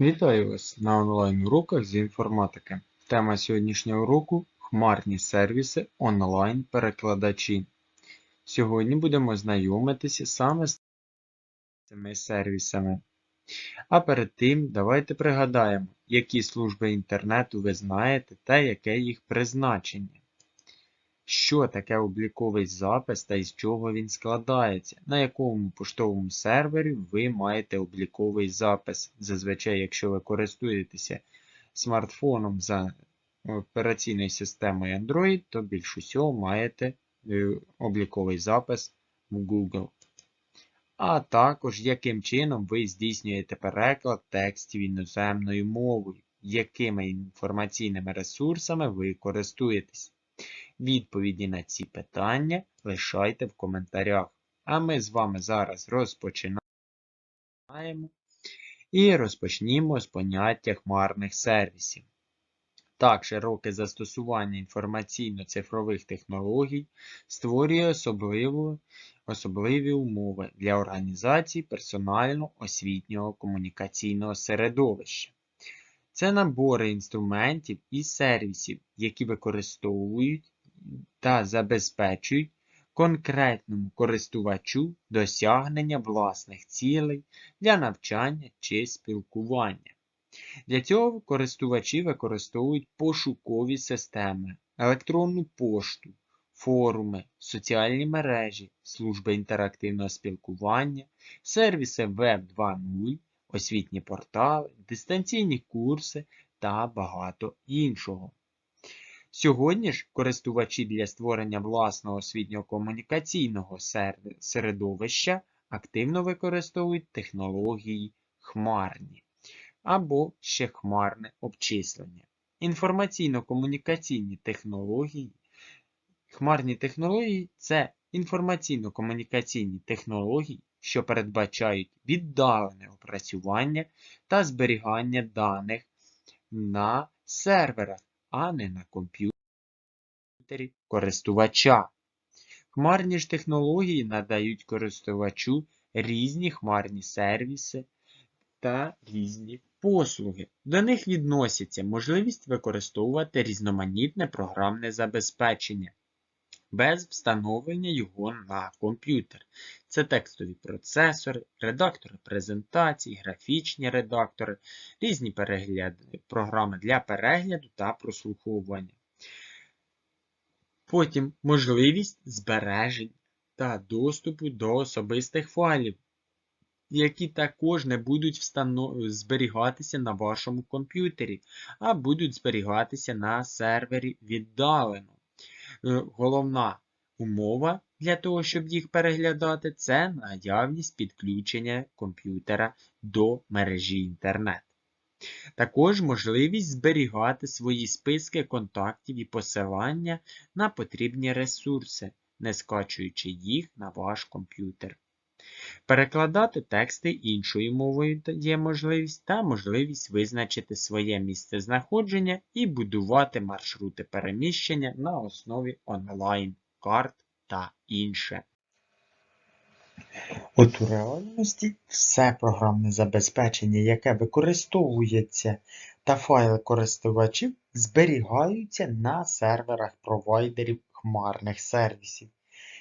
Вітаю вас на онлайн-уроках з інформатики. Тема сьогоднішнього уроку хмарні сервіси онлайн-перекладачі. Сьогодні будемо знайомитися саме з цими сервісами. А перед тим давайте пригадаємо, які служби інтернету ви знаєте та яке їх призначення. Що таке обліковий запис та із чого він складається, на якому поштовому сервері ви маєте обліковий запис. Зазвичай, якщо ви користуєтеся смартфоном за операційною системою Android, то більш усього маєте е, обліковий запис в Google. А також яким чином ви здійснюєте переклад текстів іноземною мовою, якими інформаційними ресурсами ви користуєтесь. Відповіді на ці питання лишайте в коментарях. А ми з вами зараз розпочинаємо і розпочнімо з поняття хмарних сервісів. Так, широке застосування інформаційно-цифрових технологій створює особливу, особливі умови для організації персонально-освітнього комунікаційного середовища. Це набори інструментів і сервісів, які використовують та забезпечують конкретному користувачу досягнення власних цілей для навчання чи спілкування. Для цього користувачі використовують пошукові системи, електронну пошту, форуми, соціальні мережі, служби інтерактивного спілкування, сервіси Web 2.0, освітні портали, дистанційні курси та багато іншого. Сьогодні ж користувачі для створення власного освітньо-комунікаційного середовища активно використовують технології хмарні або ще хмарне обчислення. Інформаційно-комунікаційні технології. Хмарні технології це інформаційно-комунікаційні технології, що передбачають віддалене опрацювання та зберігання даних на серверах а не на комп'ютері користувача. Хмарні ж технології надають користувачу різні хмарні сервіси та різні послуги. До них відносяться можливість використовувати різноманітне програмне забезпечення без встановлення його на комп'ютер. Це текстові процесори, редактори презентацій, графічні редактори, різні перегляди, програми для перегляду та прослуховування. Потім можливість збережень та доступу до особистих файлів, які також не будуть встанов... зберігатися на вашому комп'ютері, а будуть зберігатися на сервері віддалено. Е, головна умова для того, щоб їх переглядати, це наявність підключення комп'ютера до мережі інтернет. Також можливість зберігати свої списки контактів і посилання на потрібні ресурси, не скачуючи їх на ваш комп'ютер. Перекладати тексти іншою мовою є можливість та можливість визначити своє місце знаходження і будувати маршрути переміщення на основі онлайн-карт та інше. От у реальності все програмне забезпечення, яке використовується та файли користувачів, зберігаються на серверах провайдерів хмарних сервісів,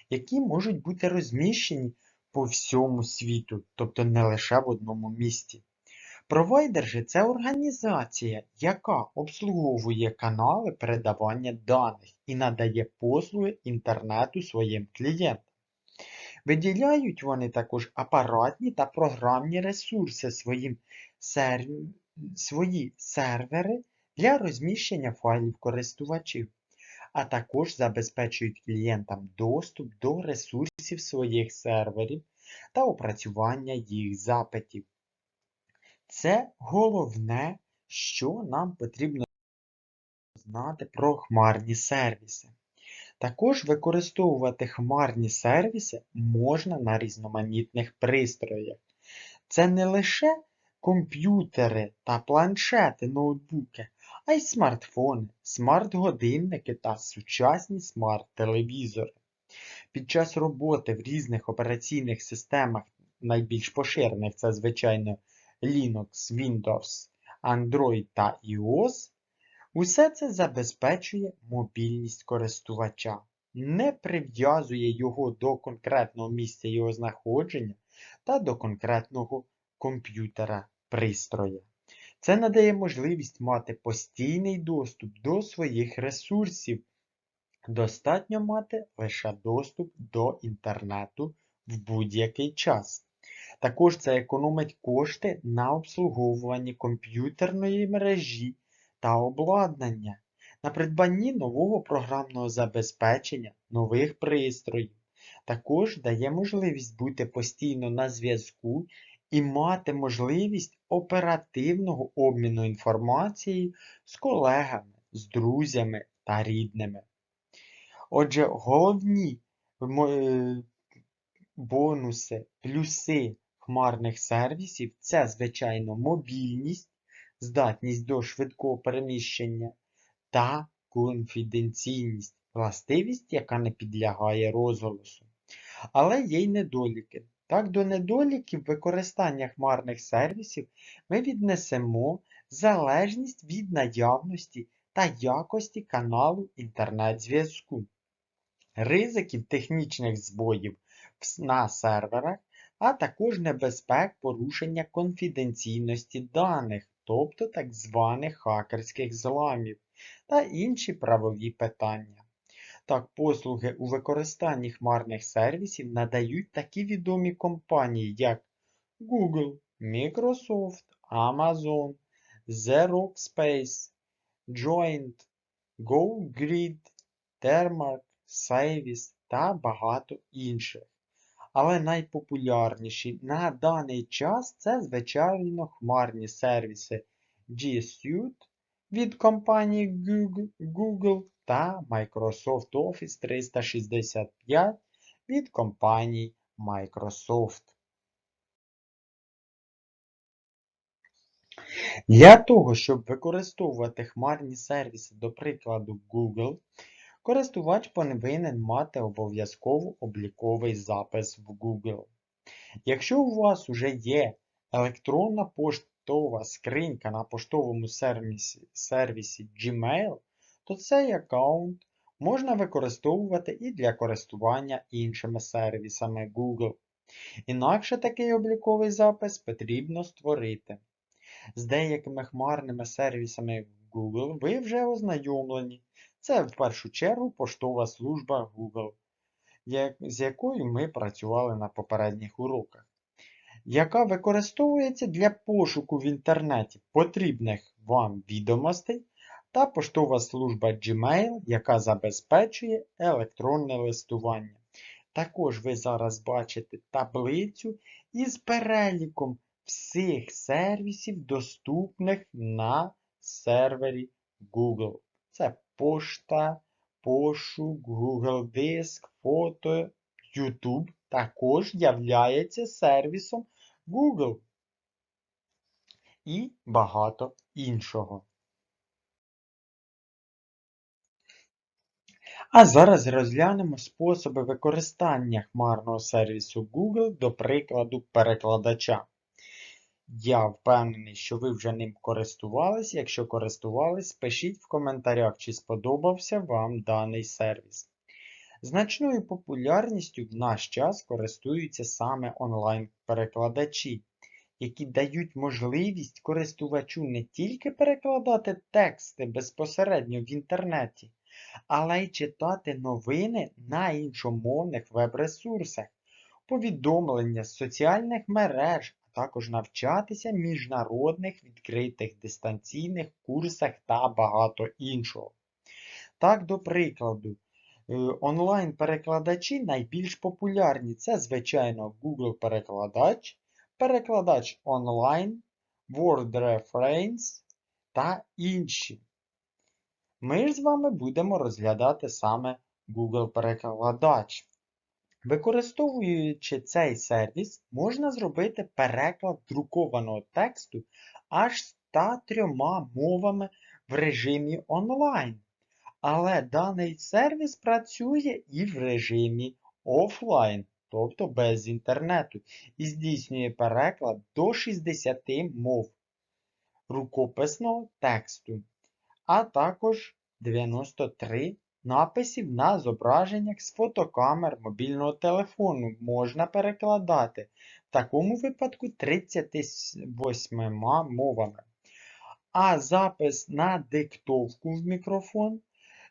які можуть бути розміщені по всьому світу, тобто не лише в одному місті. Провайдер же це організація, яка обслуговує канали передавання даних і надає послуги інтернету своїм клієнтам. Виділяють вони також апаратні та програмні ресурси своїм серв... свої сервери для розміщення файлів користувачів а також забезпечують клієнтам доступ до ресурсів своїх серверів та опрацювання їх запитів. Це головне, що нам потрібно знати про хмарні сервіси. Також використовувати хмарні сервіси можна на різноманітних пристроях. Це не лише комп'ютери та планшети, ноутбуки, а й смартфони, смарт-годинники та сучасні смарт-телевізори. Під час роботи в різних операційних системах, найбільш поширених це, звичайно, Linux, Windows, Android та iOS, усе це забезпечує мобільність користувача, не прив'язує його до конкретного місця його знаходження та до конкретного комп'ютера пристрою. Це надає можливість мати постійний доступ до своїх ресурсів. Достатньо мати лише доступ до інтернету в будь-який час. Також це економить кошти на обслуговуванні комп'ютерної мережі та обладнання, на придбанні нового програмного забезпечення, нових пристроїв. Також дає можливість бути постійно на зв'язку і мати можливість оперативного обміну інформацією з колегами, з друзями та рідними. Отже, головні е, бонуси, плюси хмарних сервісів це, звичайно, мобільність, здатність до швидкого переміщення та конфіденційність, властивість, яка не підлягає розголосу. Але є й недоліки. Так, до недоліків використання хмарних сервісів ми віднесемо залежність від наявності та якості каналу інтернет-зв'язку, ризиків технічних збоїв на серверах, а також небезпек порушення конфіденційності даних, тобто так званих хакерських зламів та інші правові питання. Так, послуги у використанні хмарних сервісів надають такі відомі компанії, як Google, Microsoft, Amazon, Xerox Space, Joint, GoGrid, Termark, Savis та багато інших. Але найпопулярніші на даний час це, звичайно, хмарні сервіси G Suite від компанії Google та Microsoft Office 365 від компанії Microsoft. Для того, щоб використовувати хмарні сервіси, до прикладу Google, користувач повинен мати обов'язково обліковий запис в Google. Якщо у вас вже є електронна поштова скринька на поштовому сервісі, сервісі Gmail, то цей аккаунт можна використовувати і для користування іншими сервісами Google. Інакше такий обліковий запис потрібно створити. З деякими хмарними сервісами Google ви вже ознайомлені. Це в першу чергу поштова служба Google, з якою ми працювали на попередніх уроках, яка використовується для пошуку в інтернеті потрібних вам відомостей та поштова служба Gmail, яка забезпечує електронне листування. Також ви зараз бачите таблицю із переліком всіх сервісів, доступних на сервері Google. Це пошта, пошук, Google Диск, фото, YouTube також являється сервісом Google і багато іншого. А зараз розглянемо способи використання хмарного сервісу Google, до прикладу, перекладача. Я впевнений, що ви вже ним користувались. Якщо користувались, пишіть в коментарях, чи сподобався вам даний сервіс. Значною популярністю в наш час користуються саме онлайн-перекладачі, які дають можливість користувачу не тільки перекладати тексти безпосередньо в інтернеті, але й читати новини на іншомовних веб-ресурсах, повідомлення з соціальних мереж, а також навчатися міжнародних відкритих дистанційних курсах та багато іншого. Так, до прикладу, онлайн-перекладачі найбільш популярні це, звичайно, Google-перекладач, перекладач онлайн, Word Reference та інші. Ми ж з вами будемо розглядати саме Google-перекладач. Використовуючи цей сервіс, можна зробити переклад друкованого тексту аж 103 мовами в режимі онлайн. Але даний сервіс працює і в режимі офлайн. тобто без інтернету, і здійснює переклад до 60 мов рукописного тексту, а також 93 написів на зображеннях з фотокамер мобільного телефону можна перекладати, в такому випадку 38 мовами. А запис на диктовку в мікрофон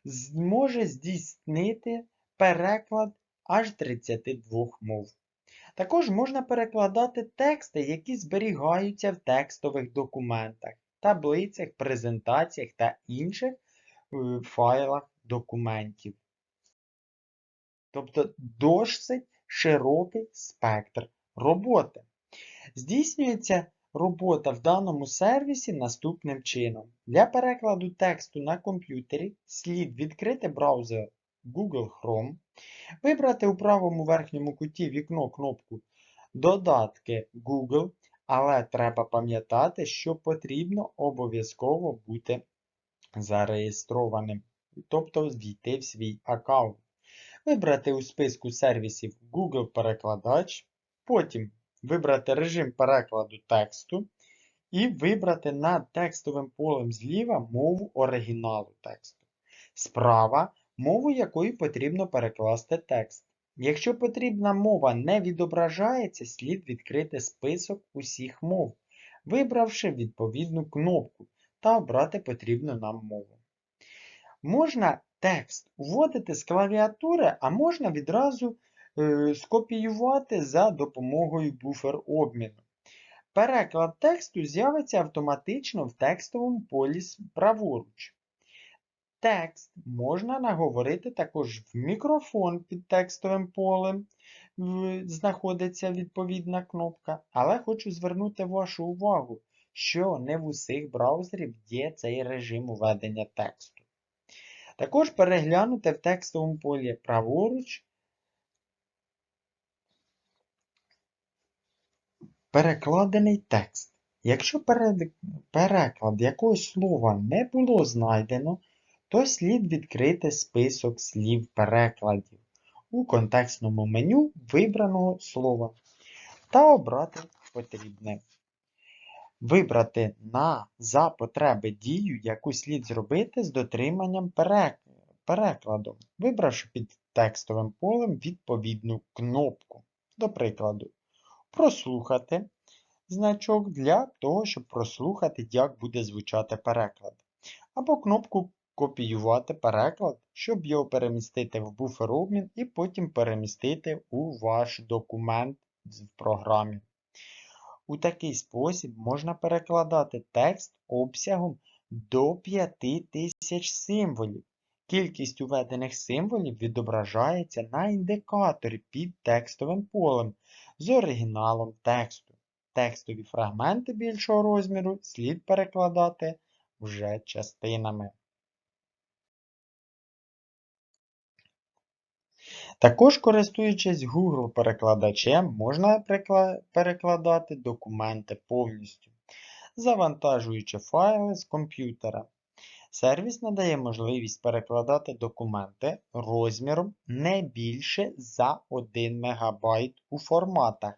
зможе здійснити переклад аж 32 мов. Також можна перекладати тексти, які зберігаються в текстових документах, таблицях, презентаціях та інших е, файлах документів. Тобто досить широкий спектр роботи. Здійснюється робота в даному сервісі наступним чином. Для перекладу тексту на комп'ютері слід відкрити браузер Google Chrome, вибрати у правому верхньому куті вікно кнопку Додатки Google, але треба пам'ятати, що потрібно обов'язково бути зареєстрованим, тобто ввійти в свій аккаунт. Вибрати у списку сервісів Google Перекладач, потім вибрати режим перекладу тексту і вибрати над текстовим полем зліва мову оригіналу тексту. Справа мову якої потрібно перекласти текст. Якщо потрібна мова не відображається, слід відкрити список усіх мов, вибравши відповідну кнопку та обрати потрібну нам мову. Можна текст вводити з клавіатури, а можна відразу скопіювати за допомогою буфер обміну. Переклад тексту з'явиться автоматично в текстовому полі праворуч. Текст можна наговорити також в мікрофон під текстовим полем, знаходиться відповідна кнопка, але хочу звернути вашу увагу, що не в усіх браузерів є цей режим введення тексту. Також переглянути в текстовому полі праворуч перекладений текст. Якщо переклад якогось слова не було знайдено, то слід відкрити список слів перекладів у контекстному меню вибраного слова та обрати потрібне. Вибрати на за потреби дію, яку слід зробити з дотриманням перекладу, вибравши під текстовим полем відповідну кнопку. До прикладу, прослухати значок для того, щоб прослухати, як буде звучати переклад. Або кнопку копіювати переклад, щоб його перемістити в буфер обмін і потім перемістити у ваш документ в програмі. У такий спосіб можна перекладати текст обсягом до 5000 символів. Кількість уведених символів відображається на індикаторі під текстовим полем з оригіналом тексту. Текстові фрагменти більшого розміру слід перекладати вже частинами. Також, користуючись Google-перекладачем, можна перекладати документи повністю, завантажуючи файли з комп'ютера. Сервіс надає можливість перекладати документи розміром не більше за 1 МБ у форматах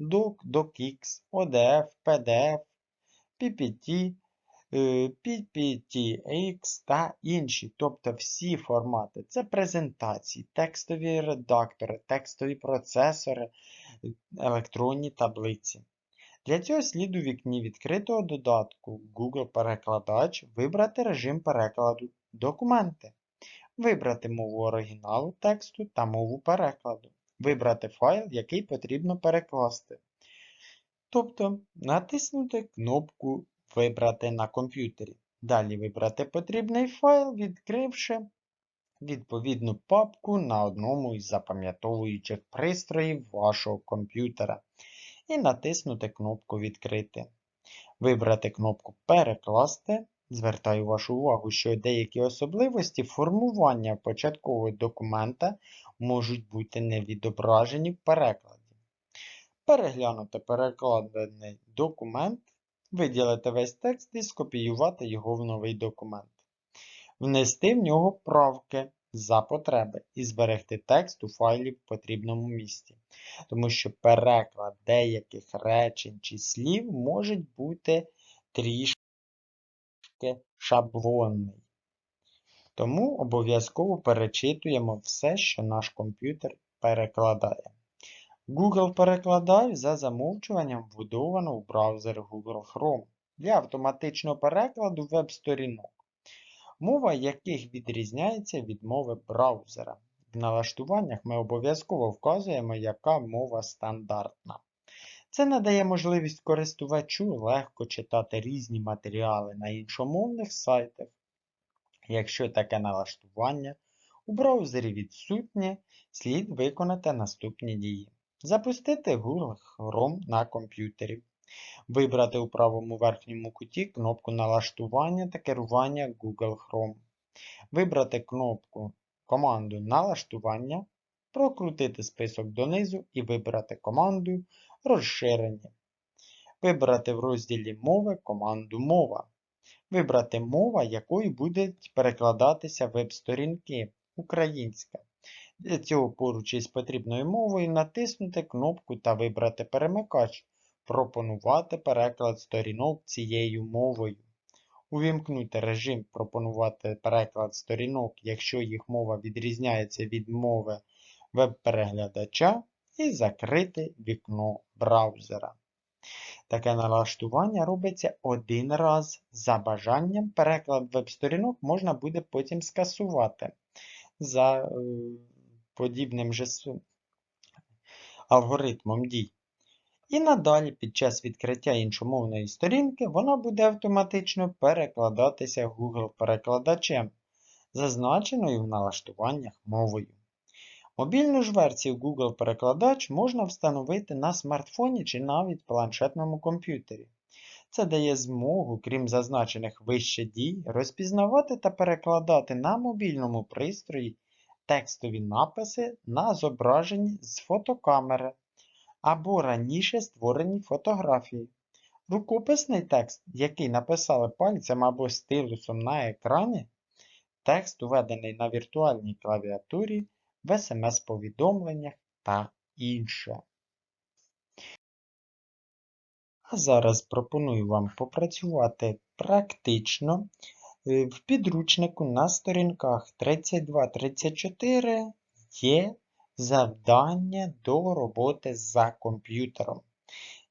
DOC, DocX, ODF, PDF, PPT, Е, PPTX та інші, тобто всі формати. Це презентації, текстові редактори, текстові процесори, електронні таблиці. Для цього слід у вікні відкритого додатку Google Перекладач вибрати режим перекладу документи, вибрати мову оригіналу тексту та мову перекладу, вибрати файл, який потрібно перекласти. Тобто натиснути кнопку вибрати на комп'ютері. Далі вибрати потрібний файл, відкривши відповідну папку на одному із запам'ятовуючих пристроїв вашого комп'ютера. І натиснути кнопку Відкрити. Вибрати кнопку Перекласти. Звертаю вашу увагу, що деякі особливості формування початкового документа можуть бути не відображені в перекладі. Переглянути перекладений документ виділити весь текст і скопіювати його в новий документ. Внести в нього правки, за потреби і зберегти текст у файлі в потрібному місці. Тому що переклад деяких речень чи слів може бути трішки шаблонний. Тому обов'язково перечитуємо все, що наш комп'ютер перекладає. Google перекладач за замовчуванням вбудовано в браузер Google Chrome для автоматичного перекладу веб-сторінок, мова яких відрізняється від мови браузера. В налаштуваннях ми обов'язково вказуємо, яка мова стандартна. Це надає можливість користувачу легко читати різні матеріали на іншомовних сайтах. Якщо таке налаштування у браузері відсутнє, слід виконати наступні дії. Запустити Google Chrome на комп'ютері. Вибрати у правому верхньому куті кнопку налаштування та керування Google Chrome. Вибрати кнопку команду налаштування, прокрутити список донизу і вибрати команду розширення. Вибрати в розділі мови команду Мова. Вибрати мова, якою будуть перекладатися веб-сторінки українська. Для цього поруч із потрібною мовою натиснути кнопку та вибрати перемикач Пропонувати переклад сторінок цією мовою. Увімкнути режим Пропонувати переклад сторінок, якщо їх мова відрізняється від мови веб-переглядача, і закрити вікно браузера. Таке налаштування робиться один раз. За бажанням переклад веб-сторінок можна буде потім скасувати за е, подібним же алгоритмом дій. І надалі під час відкриття іншомовної сторінки вона буде автоматично перекладатися Google-перекладачем, зазначеною в налаштуваннях мовою. Мобільну ж версію Google Перекладач можна встановити на смартфоні чи навіть планшетному комп'ютері. Це дає змогу, крім зазначених вище дій, розпізнавати та перекладати на мобільному пристрої текстові написи на зображенні з фотокамери або раніше створені фотографії. Рукописний текст, який написали пальцем або стилусом на екрані, текст, введений на віртуальній клавіатурі в смс-повідомленнях та інше. А зараз пропоную вам попрацювати практично е, в підручнику на сторінках 32-34 є завдання до роботи за комп'ютером.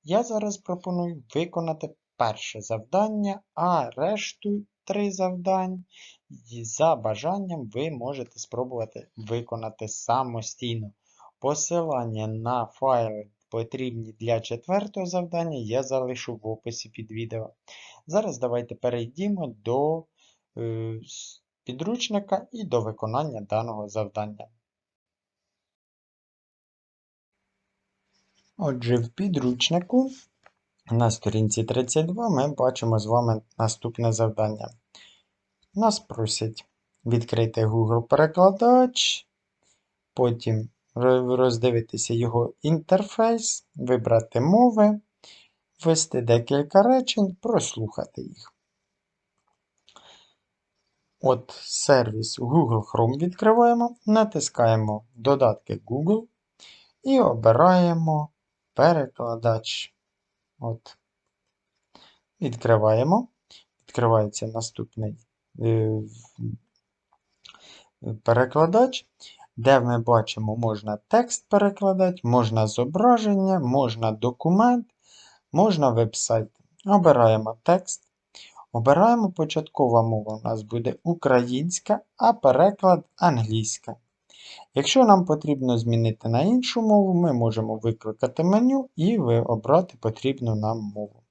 Я зараз пропоную виконати перше завдання, а решту три завдань за бажанням ви можете спробувати виконати самостійно. Посилання на файли потрібні для четвертого завдання я залишу в описі під відео. Зараз давайте перейдімо до е, підручника і до виконання даного завдання. Отже, в підручнику на сторінці 32 ми бачимо з вами наступне завдання. Нас просять відкрити Google-перекладач, потім роздивитися його інтерфейс, вибрати мови, ввести декілька речень, прослухати їх. От сервіс Google Chrome відкриваємо, натискаємо додатки Google і обираємо перекладач. От. Відкриваємо. Відкривається наступний е, перекладач, де ми бачимо, можна текст перекладати, можна зображення, можна документ, можна веб-сайт. Обираємо текст. Обираємо початкова мова. У нас буде українська, а переклад англійська. Якщо нам потрібно змінити на іншу мову, ми можемо викликати меню і обрати потрібну нам мову.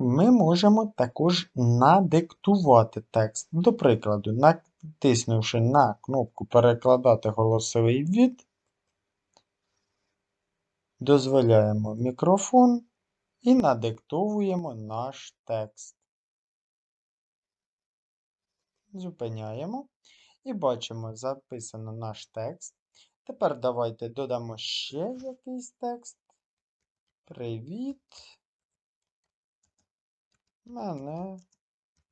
Ми можемо також надиктувати текст. До прикладу, натиснувши на кнопку Перекладати голосовий від, дозволяємо мікрофон і надиктовуємо наш текст. Зупиняємо. І бачимо, записано наш текст. Тепер давайте додамо ще якийсь текст. Привіт. Мене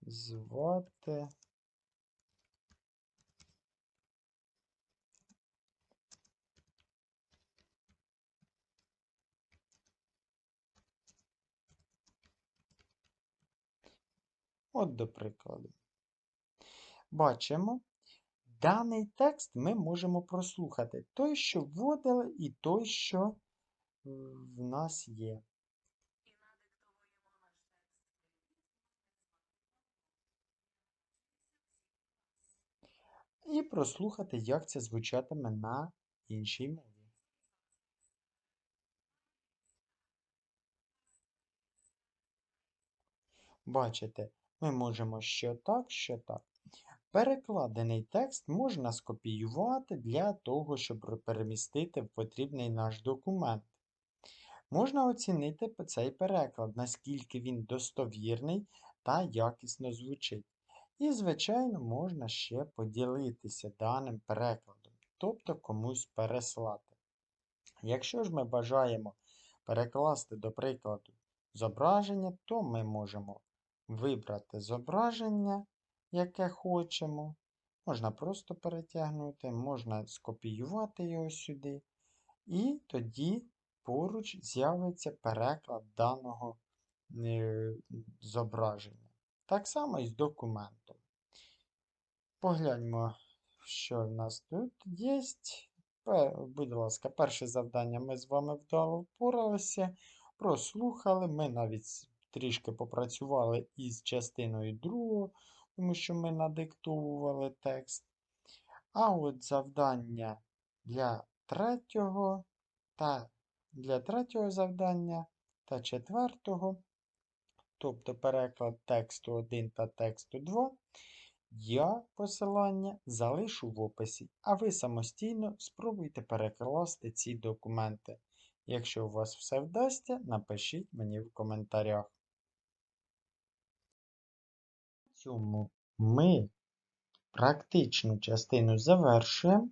звати. От, до прикладу. Бачимо, даний текст ми можемо прослухати. Той, що вводили, і той, що е, в нас є. І прослухати, як це звучатиме на іншій мові. Бачите, ми можемо що так, що так. Перекладений текст можна скопіювати для того, щоб перемістити в потрібний наш документ. Можна оцінити цей переклад, наскільки він достовірний та якісно звучить. І, звичайно, можна ще поділитися даним перекладом, тобто комусь переслати. Якщо ж ми бажаємо перекласти, до прикладу, зображення, то ми можемо вибрати зображення, яке хочемо. Можна просто перетягнути, можна скопіювати його сюди. І тоді поруч з'явиться переклад даного е, зображення. Так само і з документом. Погляньмо, що в нас тут є. Будь ласка, перше завдання ми з вами вдало впоралися, прослухали. Ми навіть трішки попрацювали із частиною другого, тому що ми надиктовували текст. А от завдання для третього та для третього завдання та четвертого, тобто переклад тексту 1 та тексту 2, я посилання залишу в описі, а ви самостійно спробуйте перекласти ці документи. Якщо у вас все вдасться, напишіть мені в коментарях. Цьому ми практичну частину завершуємо.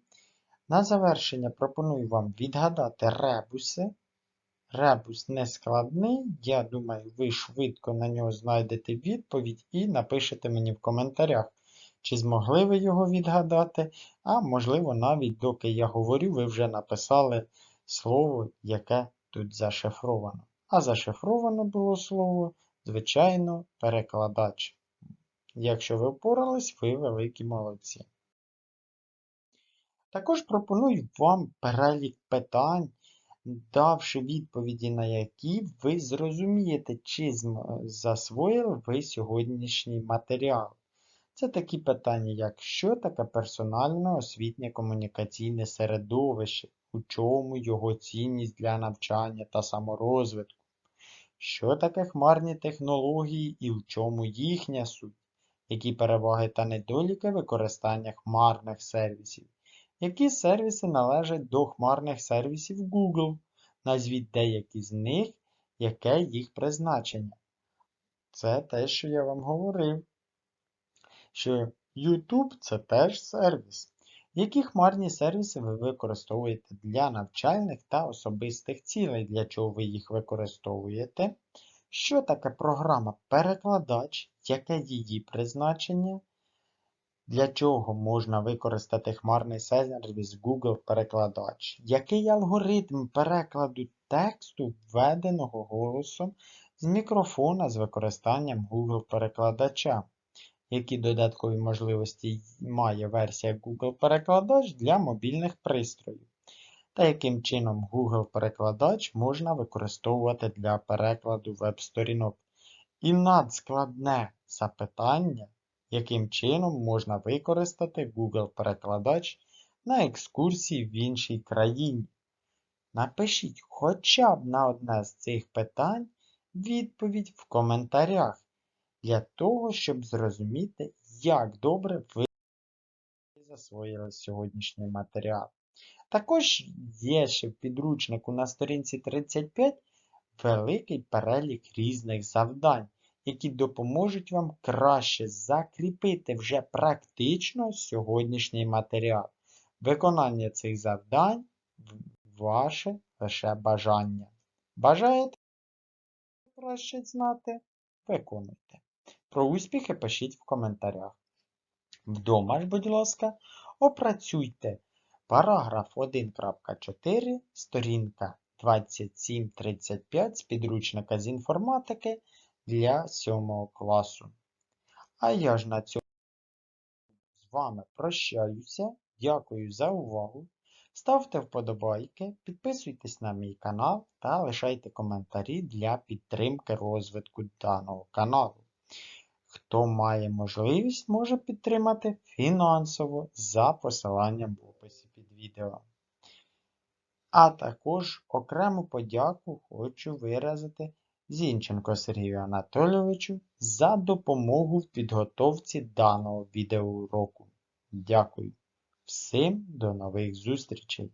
На завершення пропоную вам відгадати ребуси. Ребус не складний. Я думаю, ви швидко на нього знайдете відповідь і напишете мені в коментарях, чи змогли ви його відгадати, а можливо, навіть доки я говорю, ви вже написали слово, яке тут зашифровано. А зашифровано було слово, звичайно, перекладач. Якщо ви впорались, ви великі молодці. Також пропоную вам перелік питань, давши відповіді на які ви зрозумієте, чи засвоїли ви сьогоднішній матеріал. Це такі питання, як що таке персональне освітнє комунікаційне середовище, у чому його цінність для навчання та саморозвитку, що таке хмарні технології і в чому їхня суть, які переваги та недоліки використання хмарних сервісів. Які сервіси належать до хмарних сервісів Google? Назвіть деякі з них, яке їх призначення. Це те, що я вам говорив. Що YouTube це теж сервіс. Які хмарні сервіси ви використовуєте для навчальних та особистих цілей, для чого ви їх використовуєте? Що таке програма перекладач, яке її призначення? Для чого можна використати хмарний сервіс Google Перекладач? Який алгоритм перекладу тексту, введеного голосом з мікрофона з використанням Google Перекладача? Які додаткові можливості має версія Google Перекладач для мобільних пристроїв? Та яким чином Google Перекладач можна використовувати для перекладу веб-сторінок? І надскладне запитання яким чином можна використати Google Перекладач на екскурсії в іншій країні. Напишіть хоча б на одне з цих питань відповідь в коментарях для того, щоб зрозуміти, як добре ви засвоїли сьогоднішній матеріал. Також є ще в підручнику на сторінці 35 великий перелік різних завдань які допоможуть вам краще закріпити вже практично сьогоднішній матеріал. Виконання цих завдань ваше лише бажання. Бажаєте краще знати? Виконуйте. Про успіхи пишіть в коментарях. Вдома ж, будь ласка, опрацюйте параграф 1.4, сторінка 2735 з підручника з інформатики для 7 класу. А я ж на цьому з вами прощаюся. Дякую за увагу. Ставте вподобайки, підписуйтесь на мій канал та лишайте коментарі для підтримки розвитку даного каналу. Хто має можливість, може підтримати фінансово за посиланням під відео. А також окрему подяку хочу виразити Зінченко Сергію Анатолійовичу за допомогу в підготовці даного відеоуроку. Дякую. Всім до нових зустрічей!